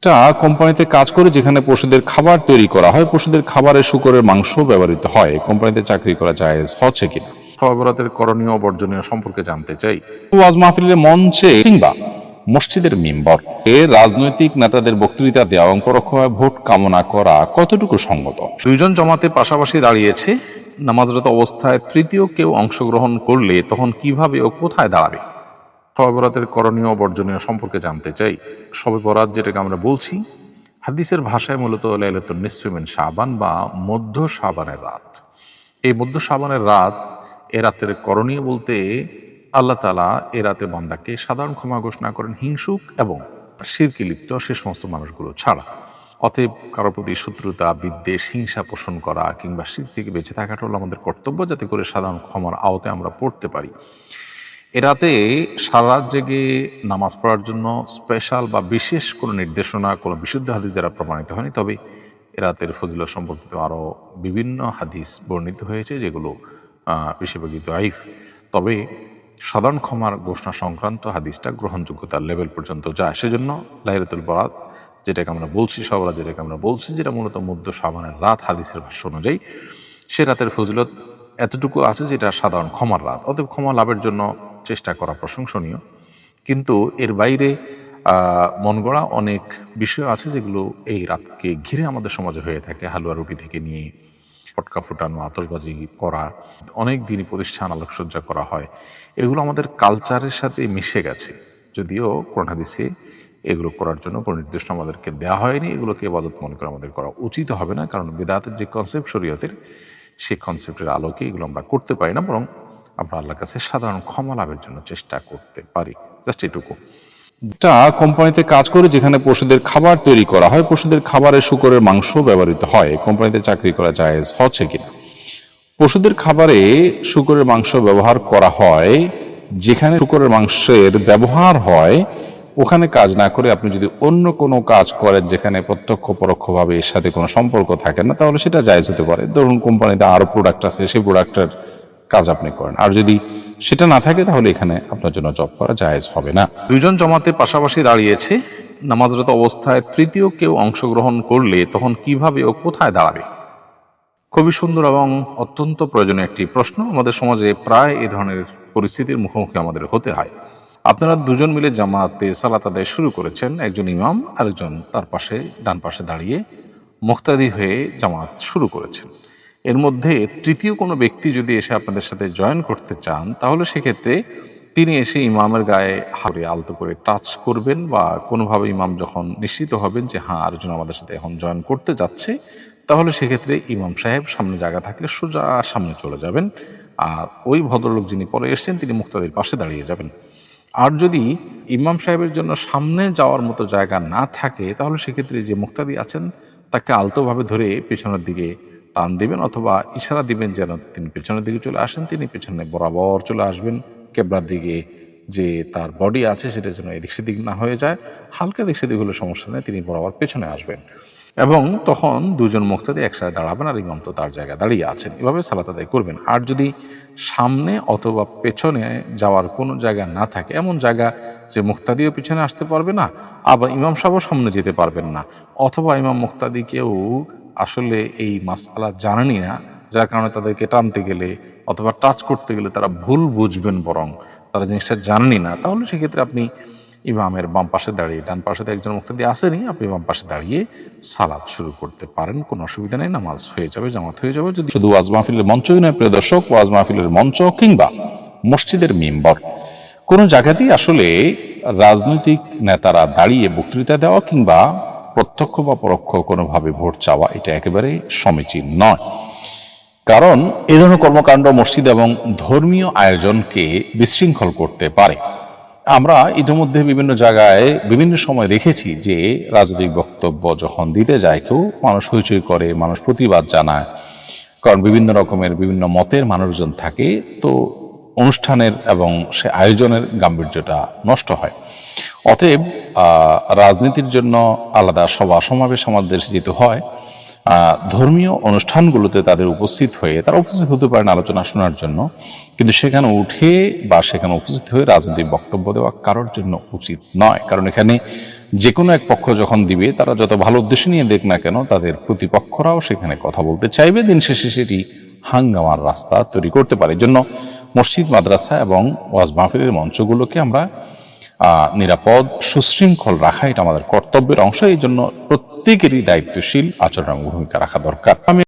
একটা কোম্পানিতে কাজ করে যেখানে পশুদের খাবার তৈরি করা হয় পশুদের খাবারের শুকরের মাংস ব্যবহৃত হয়। কোম্পানিতে চাকরি করা জায়েজ হচ্ছে কিনা? সবাবরাতের করণীয় বর্জনীয় সম্পর্কে জানতে চাই। ওয়াজ মাহফিলের মঞ্চে কিংবা মসজিদের মেম্বর এ রাজনৈতিক নেতাদের বক্তৃতা দেওয়া এবং পরোক্ষভাবে ভোট কামনা করা কতটুকু সঙ্গত? দুইজন জমাতে পাশাপাশি দাঁড়িয়েছে নামাজরত অবস্থায় তৃতীয় কেউ অংশগ্রহণ করলে তখন কীভাবে ও কোথায় দাঁড়াবে? সবে করণীয় বর্জনীয় সম্পর্কে জানতে চাই। সবে বরাত যেটাকে আমরা বলছি, হাদিসের ভাষায় মূলত লাইলাতুন নিসফিমিন সাবান বা মধ্য সাবানের রাত। এই মধ্য সাবানের রাত, এ রাতের করণীয় বলতে আল্লাহ তালা এ রাতে বন্দাকে সাধারণ ক্ষমা ঘোষণা করেন হিংসুক এবং শিরকি লিপ্ত সে সমস্ত মানুষগুলো ছাড়া। অতএব কারোর প্রতি শত্রুতা, বিদ্বেষ, হিংসা পোষণ করা কিংবা শির থেকে বেঁচে থাকাটা হলো আমাদের কর্তব্য যাতে করে সাধারণ ক্ষমার আওতায় আমরা পড়তে পারি। এ রাতে সারা জেগে নামাজ পড়ার জন্য স্পেশাল বা বিশেষ কোনো নির্দেশনা, কোনো বিশুদ্ধ হাদিস দ্বারা প্রমাণিত হয়নি। তবে এ রাতের ফজিল সম্পর্কিত আরও বিভিন্ন হাদিস বর্ণিত হয়েছে যেগুলো বেশিরভাগই আইফ তবে সাধারণ ক্ষমার ঘোষণা সংক্রান্ত হাদিসটা গ্রহণযোগ্যতার লেভেল পর্যন্ত যায়। সেজন্য লাহিরাতুল বরাত, যেটাকে আমরা বলছি সবরা যেটাকে আমরা বলছি, যেটা মূলত মধ্য সাবানের রাত হাদিসের ভাষ্য অনুযায়ী, সে রাতের ফজিলত এতটুকু আছে যেটা সাধারণ ক্ষমার রাত। অতএব ক্ষমা লাভের জন্য চেষ্টা করা প্রশংসনীয়। কিন্তু এর বাইরে আহ, মন গড়া অনেক বিষয় আছে যেগুলো এই রাতকে ঘিরে আমাদের সমাজে হয়ে থাকে। হালুয়া রুটি থেকে নিয়ে ফটকা ফুটানো আতশবাজি করা অনেক দিনই প্রতিষ্ঠান আলোকসজ্জা করা হয়। এগুলো আমাদের কালচারের সাথে মিশে গেছে। যদিও কোরআন এগুলো করার জন্য কোনো নির্দেশনা আমাদেরকে দেওয়া হয়নি। এগুলোকে এবাদত মনে করে আমাদের করা উচিত হবে না। কারণ বেদাতের যে কনসেপ্ট শরীয়তের সেই কনসেপ্টের আলোকে এগুলো আমরা করতে পারি না। বরং আমরা আল্লাহর কাছে সাধারণ ক্ষমা লাভের জন্য চেষ্টা করতে পারি। জাস্ট এটুকু। একটা কোম্পানিতে কাজ করে যেখানে পশুদের খাবার তৈরি করা হয়, পশুদের খাবারের শুকরের মাংস ব্যবহৃত হয় কোম্পানিতে চাকরি করা জায়েজ হচ্ছে কিনা? পশুদের খাবারে শুকরের মাংস ব্যবহার করা হয়, যেখানে শুকরের মাংসের ব্যবহার হয়, ওখানে কাজ না করে আপনি যদি অন্য কোনো কাজ করেন যেখানে প্রত্যক্ষ পরোক্ষভাবে এর সাথে কোনো সম্পর্ক থাকে না, তাহলে সেটা জায়েজ হতে পারে। ধরুন কোম্পানিতে আরও প্রোডাক্ট আছে, সেই প্রোডাক্টের কাজ আপনি করেন। আর যদি সেটা না থাকে, তাহলে এখানে আপনার জন্য জব করা জায়েজ হবে না। দুইজন জমাতে পাশাপাশি দাঁড়িয়েছে, নামাজরত অবস্থায় তৃতীয় কেউ অংশগ্রহণ করলে তখন কীভাবে ও কোথায় দাঁড়াবে? খুবই সুন্দর এবং অত্যন্ত প্রয়োজনীয় একটি প্রশ্ন। আমাদের সমাজে প্রায় এই ধরনের পরিস্থিতির মুখোমুখি আমাদের হতে হয়। আপনারা দুজন মিলে জামাতে সালাত আদায় শুরু করেছেন। একজন ইমাম, আরেকজন তার পাশে, ডান পাশে দাঁড়িয়ে মুক্তাদি হয়ে জামাত শুরু করেছেন। এর মধ্যে তৃতীয় কোনো ব্যক্তি যদি এসে আপনাদের সাথে জয়েন করতে চান, তাহলে সেক্ষেত্রে তিনি এসে ইমামের গায়ে হাতে আলতো করে টাচ করবেন বা কোনোভাবে ইমাম যখন নিশ্চিত হবেন যে হ্যাঁ আরেকজন আমাদের সাথে এখন জয়েন করতে যাচ্ছে, তাহলে সেক্ষেত্রে ইমাম সাহেব সামনে জায়গা থাকলে সোজা সামনে চলে যাবেন। আর ওই ভদ্রলোক যিনি পরে এসেছেন, তিনি মুক্তাদির পাশে দাঁড়িয়ে যাবেন। আর যদি ইমাম সাহেবের জন্য সামনে যাওয়ার মতো জায়গা না থাকে, তাহলে সেক্ষেত্রে যে মুক্তাদি আছেন, তাকে আলতোভাবে ধরে পেছনের দিকে টান দিবেন অথবা ইশারা দিবেন যেন তিনি পেছনের দিকে চলে আসেন, তিনি পেছনে বরাবর চলে আসবেন, কেবলার দিকে যে তার বডি আছে সেটা যেন এদিক সেদিক না হয়ে যায়, হালকা দিক সেদিক হলে সমস্যা নেই, তিনি বরাবর পেছনে আসবেন। এবং তখন দুজন মুক্তাদি একসাথে দাঁড়াবেন আর ইমাম তো তার জায়গায় দাঁড়িয়ে আছেন। এভাবে সালাত আদায় করবেন। আর যদি সামনে অথবা পেছনে যাওয়ার কোনো জায়গা না থাকে, এমন জায়গা যে মুক্তাদিও পিছনে আসতে পারবে না, আবার ইমাম সাহেবও সামনে যেতে পারবেন না, অথবা ইমাম মুক্তাদিকেও আসলে এই মাসালা জানেনই না, যার কারণে তাদেরকে টানতে গেলে অথবা টাচ করতে গেলে তারা ভুল বুঝবেন বরং তারা জিনিসটা জানেনই না, তাহলে সেক্ষেত্রে আপনি ইমামের বাম পাশে দাঁড়িয়ে, ডান পাশে তো একজন মুক্তাদি আসেনি, আপনি বাম পাশে দাঁড়িয়ে সালাদ শুরু করতে পারেন, কোনো অসুবিধা নেই, নামাজ হয়ে যাবে, জামাত হয়ে যাবে, যদি শুধু ওয়াজ মাহফিলের মঞ্চই নয় প্রিয় দর্শক, ওয়াজ মাহফিলের মঞ্চ কিংবা মসজিদের মেম্বর, কোনো জায়গাতেই আসলে রাজনৈতিক নেতারা দাঁড়িয়ে বক্তৃতা দেওয়া কিংবা প্রত্যক্ষ বা পরোক্ষ কোনোভাবে ভোট চাওয়া এটা একেবারে সমীচীন নয়। কারণ এ ধরনের কর্মকাণ্ড মসজিদ এবং ধর্মীয় আয়োজনকে বিশৃঙ্খল করতে পারে। আমরা ইতিমধ্যে বিভিন্ন জায়গায় বিভিন্ন সময় দেখেছি যে রাজনৈতিক বক্তব্য যখন দিতে যায়, কেউ মানুষ হইচই করে, মানুষ প্রতিবাদ জানায়। কারণ বিভিন্ন রকমের বিভিন্ন মতের মানুষজন থাকে, তো অনুষ্ঠানের এবং সে আয়োজনের গাম্ভীর্যটা নষ্ট হয়। অতএব রাজনীতির জন্য আলাদা সভা সমাবেশ আমাদের যেহেতু হয়। ধর্মীয় অনুষ্ঠানগুলোতে তাদের উপস্থিত হয়ে, তারা উপস্থিত হতে পারেন আলোচনা শোনার জন্য, কিন্তু সেখানে উঠে বা সেখানে উপস্থিত হয়ে রাজনৈতিক বক্তব্য দেওয়া কারোর জন্য উচিত নয়। কারণ এখানে যে কোনো এক পক্ষ যখন দিবে, তারা যত ভালো উদ্দেশ্য নিয়ে দেখ না কেন, তাদের প্রতিপক্ষরাও সেখানে কথা বলতে চাইবে। দিন শেষে সেটি হাঙ্গামার রাস্তা তৈরি করতে পারে। জন্য মসজিদ, মাদ্রাসা এবং ওয়াজ মাহফিলের মঞ্চগুলোকে আমরা নিরাপদ, সুশৃঙ্খল রাখা, এটা আমাদের কর্তব্যের অংশ। এই জন্য প্রত্যেকেরই দায়িত্বশীল, আচরণ ভূমিকা রাখা দরকার। আমি